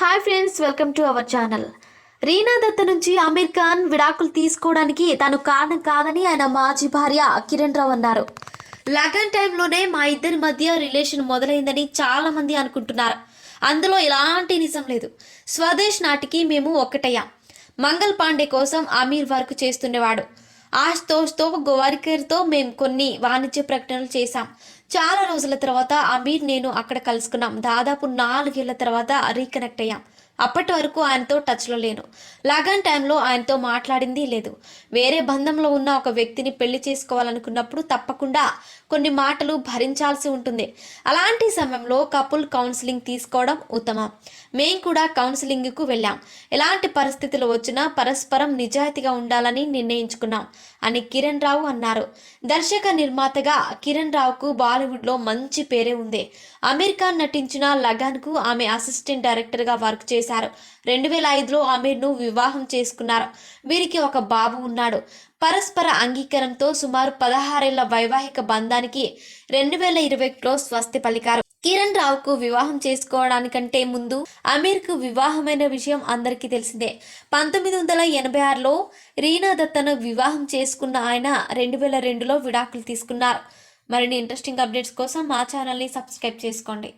Hi friends welcome to our channel. Reena Dutta నుంచి అమీర్ ఖాన్ విడాకులు తీసుకోవడానికి తను కారణం కాదని ఆయన మాజీ భార్య కిరణ్ రావు అన్నారు. లగన్ టైంలోనే మా ఇద్దరి మధ్య రిలేషన్ మొదలైందని చాలామంది అనుకుంటున్నారు. అందులో ఎలాంటి నిజం లేదు. స్వదేశ్ నాటికి మేము ఒక్కటయ్యాం. మంగల్ పాండే కోసం అమీర్ వర్క్ చేస్తుండేవాడు. ఆస్తోష్తో గోవారికర్తో మేము కొన్ని వాణిజ్య ప్రకటనలు చేశాం. చాలా రోజుల తర్వాత అమీర్ నేను అక్కడ కలుసుకున్నాం. దాదాపు నాలుగేళ్ళ తర్వాత రీకనెక్ట్ అయ్యాం. అప్పటి వరకు ఆయనతో టచ్లో లేను. లగన్ టైంలో ఆయనతో మాట్లాడింది లేదు. వేరే బంధంలో ఉన్న ఒక వ్యక్తిని పెళ్ళి చేసుకోవాలనుకున్నప్పుడు తప్పకుండా కొన్ని మాటలు భరించాల్సి ఉంటుంది. అలాంటి సమయంలో కపుల్ కౌన్సిలింగ్ తీసుకోవడం ఉత్తమం. మేం కూడా కౌన్సిలింగ్కు వెళ్ళాం. ఎలాంటి పరిస్థితులు వచ్చినా పరస్పరం నిజాయితీగా ఉండాలని నిర్ణయించుకున్నాం అని కిరణ్ రావు అన్నారు. దర్శక నిర్మాతగా కిరణ్ రావుకు బాలీవుడ్లో మంచి పేరే ఉంది. అమీర్ ఖాన్ నటించిన లగాన్కు ఆమె అసిస్టెంట్ డైరెక్టర్గా వర్క్ చేశారు. రెండు వేల ఐదులో ఆమెను వివాహం చేసుకున్నారు. వీరికి ఒక బాబు ఉన్నాడు. పరస్పర అంగీకారంతో సుమారు పదహారేళ్ళ వైవాహిక బంధానికి రెండు వేల ఇరవై ఒకటిలో స్వస్తి పలికారు. కిరణ్ రావుకు వివాహం చేసుకోవడానికంటే ముందు అమీర్కు వివాహమైన విషయం అందరికీ తెలిసిందే. పంతొమ్మిది వందల ఎనభై ఆరులో రీనా దత్తను వివాహం చేసుకున్న ఆయన రెండు వేల రెండులో విడాకులు తీసుకున్నారు. మరిన్ని ఇంట్రెస్టింగ్ అప్డేట్స్ కోసం మా ఛానల్ని సబ్స్క్రైబ్ చేసుకోండి.